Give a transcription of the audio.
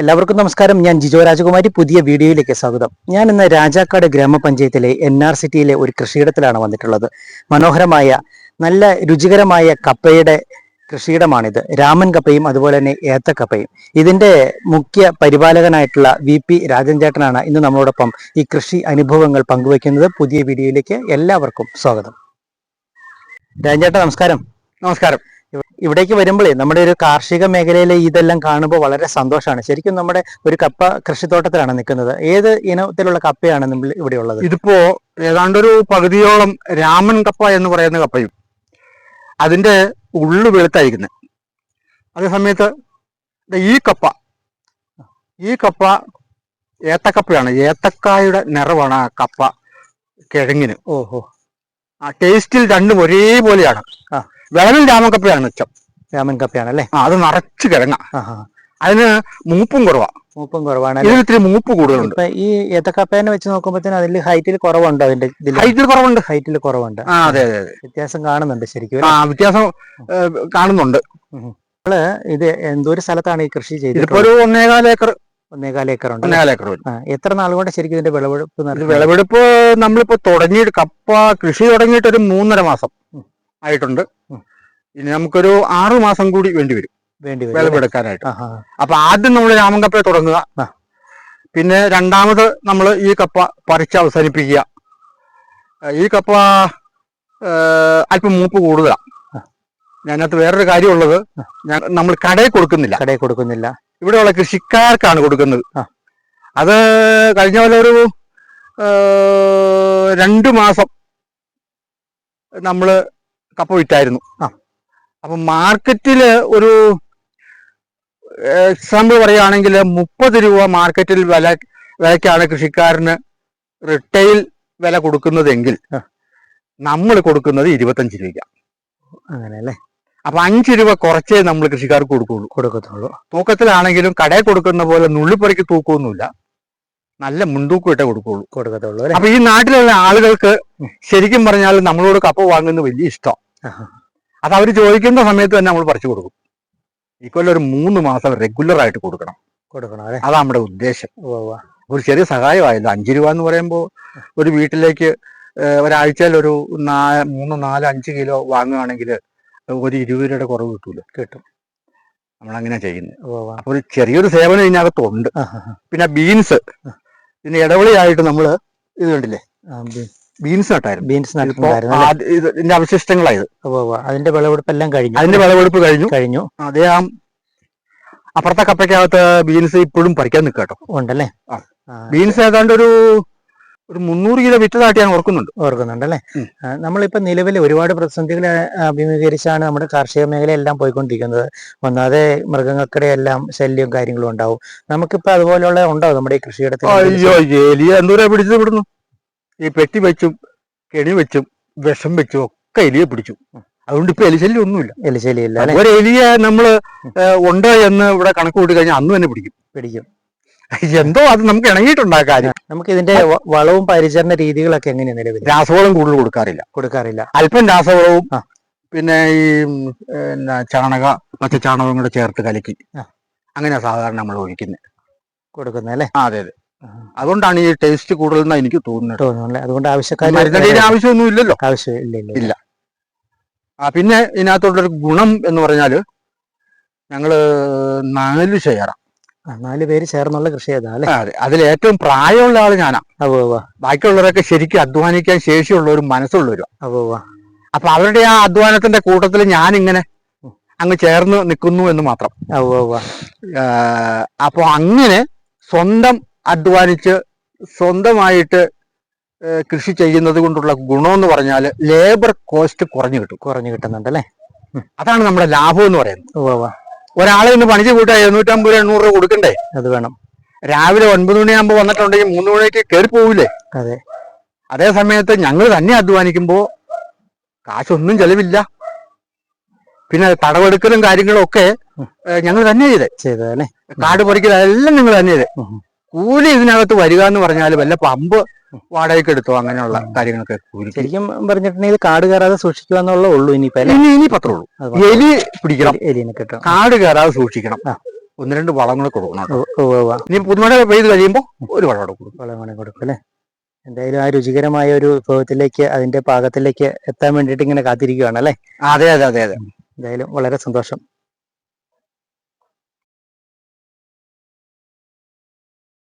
എല്ലാവർക്കും നമസ്കാരം. ഞാൻ ജിജോ രാജകുമാരി. പുതിയ വീഡിയോയിലേക്ക് സ്വാഗതം. ഞാൻ ഇന്ന് രാജാക്കാട് ഗ്രാമപഞ്ചായത്തിലെ എൻ ആർ സിറ്റിയിലെ ഒരു കൃഷിയിടത്തിലാണ് വന്നിട്ടുള്ളത്. മനോഹരമായ നല്ല രുചികരമായ കപ്പയുടെ കൃഷിയിടമാണിത്. രാമൻ കപ്പയും അതുപോലെ തന്നെ ഏത്തക്കപ്പയും. ഇതിന്റെ മുഖ്യ പരിപാലകനായിട്ടുള്ള വി പി രാജൻ ചേട്ടനാണ് ഇന്ന് നമ്മളോടൊപ്പം ഈ കൃഷി അനുഭവങ്ങൾ പങ്കുവയ്ക്കുന്നത്. പുതിയ വീഡിയോയിലേക്ക് എല്ലാവർക്കും സ്വാഗതം. രാജൻ ചേട്ടാ നമസ്കാരം. നമസ്കാരം. ഇവിടേക്ക് വരുമ്പോഴേ നമ്മുടെ ഒരു കാർഷിക മേഖലയിലെ ഇതെല്ലാം കാണുമ്പോൾ വളരെ സന്തോഷമാണ് ശരിക്കും നമ്മുടെ ഒരു കപ്പ കൃഷിത്തോട്ടത്തിലാണ് നിൽക്കുന്നത്. ഏത് ഇനത്തിലുള്ള കപ്പയാണ് നമ്മൾ ഇവിടെ ഉള്ളത്? ഇതിപ്പോ ഏതാണ്ടൊരു പകുതിയോളം രാമൻ കപ്പ എന്ന് പറയുന്ന കപ്പയും അതിന്റെ ഉള്ളു വെളുത്തായിരിക്കുന്നത് അതേസമയത്ത് ഈ കപ്പ ഈ കപ്പ ഏത്തക്കപ്പയാണ്. ഏത്തക്കായുടെ നിറവാണ് ആ കപ്പ കിഴങ്ങിന്. ഓഹോ. ആ ടേസ്റ്റിൽ രണ്ടും ഒരേപോലെയാണ്. ആ. വിളവിൽ രാമൻ കപ്പയാണ് മിച്ചം രാമൻ കപ്പയാണല്ലേ ആ അത് നിറച്ച് കിഴങ്ങ. അതിന് മൂപ്പും കുറവാ. മൂപ്പും കുറവാണ് ഇത്തിരി മൂപ്പ് കൂടുതലുണ്ട്. ഈ ഏത്തക്കപ്പേനെ വെച്ച് നോക്കുമ്പോഴത്തേനും അതിൽ ഹൈറ്റിൽ കുറവുണ്ട് അതിന്റെ ഇതിൽ ഹൈറ്റിൽ കുറവുണ്ട്. ഹൈറ്റിൽ കുറവുണ്ട്. ആ അതെ അതെ വ്യത്യാസം കാണുന്നുണ്ട് ശരിക്കും ആ വ്യത്യാസം കാണുന്നുണ്ട്. നമ്മൾ ഇത് എന്തൊരു സ്ഥലത്താണ് ഈ കൃഷി ചെയ്തത് ഒരു ഒന്നേകാൽ ഏക്കർ. ഒന്നേകാൽ ഏക്കർ ഉണ്ട് ഒന്നേകാൽ ഏക്കർ എത്ര നാൾ കൊണ്ട് ശരിക്കും ഇതിന്റെ വിളവെടുപ്പ്? വിളവെടുപ്പ് നമ്മളിപ്പോ തുടങ്ങിയിട്ട് കപ്പ കൃഷി തുടങ്ങിയിട്ട് ഒരു മൂന്നര മാസം. ആയിട്ടുണ്ട്. ഇനി നമുക്കൊരു ആറു മാസം കൂടി വേണ്ടി വരും. വേണ്ടി? വിളവെടുക്കാനായിട്ട്. അപ്പൊ ആദ്യം നമ്മൾ രാമങ്കപ്പയെ തുടങ്ങുക. പിന്നെ രണ്ടാമത് നമ്മൾ ഈ കപ്പ പറിച്ച് അവസാനിപ്പിക്കുക. ഈ കപ്പ അല്പം മൂപ്പ് കൂടുതലാണ് ഞാനത് ഞാനകത്ത് വേറൊരു കാര്യമുള്ളത് ഞാൻ നമ്മൾ കടയിൽ കൊടുക്കുന്നില്ല. കടയിൽ കൊടുക്കുന്നില്ല. ഇവിടെയുള്ള കൃഷിക്കാർക്കാണ് കൊടുക്കുന്നത്. അത് കഴിഞ്ഞ പോലെ ഒരു രണ്ടു രണ്ട് മാസം നമ്മൾ കപ്പ വിറ്റായിരുന്നു. ആ. അപ്പൊ മാർക്കറ്റിൽ ഒരു എക്സാമ്പിൾ പറയുകയാണെങ്കിൽ മുപ്പത് രൂപ മാർക്കറ്റിൽ വില വിലക്കാണ് കൃഷിക്കാരന് റിട്ടെയിൽ വില കൊടുക്കുന്നതെങ്കിൽ നമ്മൾ കൊടുക്കുന്നത് ഇരുപത്തഞ്ച് രൂപ അങ്ങനെ അല്ലേ അപ്പൊ അഞ്ച് രൂപ കുറച്ചേ നമ്മൾ കൃഷിക്കാർക്ക് കൊടുക്കുള്ളൂ. കൊടുക്കത്തുള്ളൂ. തൂക്കത്തിലാണെങ്കിലും കടയിൽ കൊടുക്കുന്ന പോലെ നുള്ളിപ്പറിക്ക് തൂക്കമൊന്നുമില്ല നല്ല മുൻതൂക്കം ഇട്ടേ കൊടുക്കുള്ളൂ. കൊടുക്കത്തുള്ളൂ അപ്പൊ ഈ നാട്ടിലുള്ള ആളുകൾക്ക് ശരിക്കും പറഞ്ഞാൽ നമ്മളോട് കപ്പ വാങ്ങുന്നത് വലിയ ഇഷ്ടം. അത് അവർ ചോദിക്കുന്ന സമയത്ത് തന്നെ നമ്മൾ പറിച്ചു കൊടുക്കും. ഈ കൊല്ലം ഒരു മൂന്ന് മാസം റെഗുലർ ആയിട്ട് കൊടുക്കണം. കൊടുക്കണം അല്ലേ? അതാണ് നമ്മുടെ ഉദ്ദേശം. ഒരു ചെറിയ സഹായമായല്ലോ. അഞ്ച് രൂപ എന്ന് പറയുമ്പോൾ ഒരു വീട്ടിലേക്ക് ഒരാഴ്ചയിൽ ഒരു നാ മൂന്ന് നാല് അഞ്ച് കിലോ വാങ്ങുകയാണെങ്കിൽ ഒരു ഇരുപത് രൂപയുടെ കുറവ് കിട്ടൂല? കിട്ടും. നമ്മളങ്ങനെ ചെയ്യുന്നത്. ഒരു ചെറിയൊരു സേവനം ഇതിനകത്തുണ്ട്. പിന്നെ ബീൻസ് പിന്നെ ഇടവിളിയായിട്ട് നമ്മൾ ഇത് കണ്ടില്ലേ? ആ, ബീ- ബീൻസ് നട്ടായിരുന്നു. ബീൻസ് ഇതിന്റെ അവശിഷ്ടങ്ങളായത്. അതിന്റെ വിളവെടുപ്പ് എല്ലാം കഴിഞ്ഞു. അതിന്റെ വിളവെടുപ്പ് കഴിഞ്ഞു. കഴിഞ്ഞു. അതേ ആ അപ്പുറത്തെ കപ്പയ്ക്കകത്ത് ബീൻസ് ഇപ്പോഴും പറിക്കാൻ നിൽക്കുക കേട്ടോ ഉണ്ടല്ലേ ബീൻസ് ഏതാണ്ട് ഒരു ഒരു മുന്നൂറ് കിലോ വിറ്റതായിട്ട് ഞാൻ ഓർക്കുന്നുണ്ട്. ഓർക്കുന്നുണ്ട് അല്ലേ നമ്മളിപ്പോൾ നമ്മളിപ്പോ നിലവിൽ ഒരുപാട് പ്രതിസന്ധികൾ അഭിമുഖീകരിച്ചാണ് നമ്മുടെ കാർഷിക മേഖലയെല്ലാം പോയിക്കൊണ്ടിരിക്കുന്നത്. ഒന്നാതെ മൃഗങ്ങൾക്കിടെ എല്ലാം ശല്യവും കാര്യങ്ങളും ഉണ്ടാവും. നമുക്കിപ്പോ അതുപോലെയുള്ള ഉണ്ടോ നമ്മുടെ ഈ കൃഷിയിടത്തിൽ എന്തോരാ പിടിച്ചത് വിടുന്നു ഈ പെട്ടി വെച്ചും കെണി വെച്ചും വിഷം വെച്ചും ഒക്കെ എലിയെ പിടിച്ചു. അതുകൊണ്ട് ഇപ്പൊ എലിശല്യം ഒന്നുമില്ല. എലിശല്യമില്ല ഒരു എലിയെ നമ്മൾ ഉണ്ടോ എന്ന് ഇവിടെ കണക്ക് കൂട്ടി കഴിഞ്ഞാൽ അന്ന് തന്നെ പിടിക്കും. പിടിക്കും. എന്തോ അത് നമുക്ക് ഇണങ്ങിയിട്ടുണ്ട് ആ കാര്യം? നമുക്ക് ഇതിന്റെ വളവും പരിചരണ രീതികളൊക്കെ എങ്ങനെയാണ് നിലവിൽ? രാസവളം കൂടുതൽ കൊടുക്കാറില്ല. കൊടുക്കാറില്ല. അല്പം രാസവളവും പിന്നെ ഈ ചാണക പച്ച ചാണകം കൂടെ ചേർത്ത് കലക്കി. അങ്ങനെയാണ് അങ്ങനെയാ സാധാരണ നമ്മൾ ഒഴിക്കുന്നത് കൊടുക്കുന്നത് അല്ലേ? അതെ അതെ. അതുകൊണ്ടാണ് ഈ ടേസ്റ്റ് കൂടുതലെന്നാ എനിക്ക് തോന്നുന്നത്. തോന്നുന്നു അതുകൊണ്ട് ആവശ്യക്കാർ മരുന്നടിയുടെ ആവശ്യമൊന്നും ഇല്ലല്ലോ ആവശ്യം ഇല്ല ഇല്ല. ആ പിന്നെ ഇതിനകത്തുള്ളൊരു ഗുണം എന്ന് പറഞ്ഞാൽ ഞങ്ങൾ നാല് ഷെയറാ നാല് പേര് ചേർന്നുള്ള കൃഷി ചെയ്താ അല്ലെ അതെ. അതിൽ ഏറ്റവും പ്രായമുള്ള ആൾ ഞാനാ. ബാക്കിയുള്ളവരൊക്കെ ശരിക്കും അധ്വാനിക്കാൻ ശേഷിയുള്ളവരും മനസ്സുള്ളവരും. അപ്പൊ അവരുടെ ആ അധ്വാനത്തിന്റെ കൂട്ടത്തിൽ ഞാൻ ഇങ്ങനെ അങ്ങ് ചേർന്ന് നിൽക്കുന്നു എന്ന് മാത്രം. അപ്പൊ അങ്ങനെ സ്വന്തം അധ്വാനിച്ച് സ്വന്തമായിട്ട് കൃഷി ചെയ്യുന്നത് കൊണ്ടുള്ള ഗുണം എന്ന് പറഞ്ഞാൽ ലേബർ കോസ്റ്റ് കുറഞ്ഞു കിട്ടും കുറഞ്ഞു കിട്ടുന്നുണ്ട് അല്ലെ? അതാണ് നമ്മുടെ ലാഭം എന്ന് പറയുന്നത്. ഒരാളെ ഇന്ന് പണിക്ക് കൂട്ടാൻ എഴുന്നൂറ്റമ്പത് രൂപ എണ്ണൂറ് രൂപ കൊടുക്കണ്ടേ? അത് വേണം. രാവിലെ ഒൻപത് മണിയാകുമ്പോൾ വന്നിട്ടുണ്ടെങ്കിൽ മൂന്ന് മണിക്ക് കയറി പോവില്ലേ? അതെ. അതേ സമയത്ത് ഞങ്ങൾ തന്നെ അധ്വാനിക്കുമ്പോൾ കാശൊന്നും ചെലവില്ല. പിന്നെ തടവെടുക്കലും കാര്യങ്ങളും ഒക്കെ ഞങ്ങൾ തന്നെ ചെയ്തേ. ചെയ്തേ കാട് പറിക്കലും എല്ലാം നിങ്ങൾ തന്നെ ചെയ്തേ. കൂലി ഇതിനകത്ത് വരിക എന്ന് പറഞ്ഞാൽ വല്ല പമ്പ് വാടകയ്ക്ക് എടുത്തോ അങ്ങനെയുള്ള കാര്യങ്ങളൊക്കെ കൂലി ശരിക്കും പറഞ്ഞിട്ടുണ്ടെങ്കിൽ കാട് കയറാതെ സൂക്ഷിക്കുക എന്നുള്ള ഉള്ളൂ ഇനിയിപ്പോ ഇനി ഇനി പത്രേ ഉള്ളൂ. എലി പിടിക്കണം. എലിനെ കിട്ടണം. കിട്ടും കാട് കയറാതെ സൂക്ഷിക്കണം. ഒന്ന് രണ്ട് വളങ്ങൾ കൊടുക്കണം. ഇനി പുതുമഴ പെയ്ത് കഴിയുമ്പോൾ ഒരു വളം കൊടുക്കും കൊടുക്കും. വളം കൊടുക്കും അല്ലേ? എന്തായാലും ആ രുചികരമായ ഒരു വിഭവത്തിലേക്ക് അതിന്റെ പാകത്തിലേക്ക് എത്താൻ വേണ്ടിയിട്ട് ഇങ്ങനെ കാത്തിരിക്കുകയാണ് അല്ലേ? അതെ അതെ അതെ അതെ. എന്തായാലും വളരെ സന്തോഷം.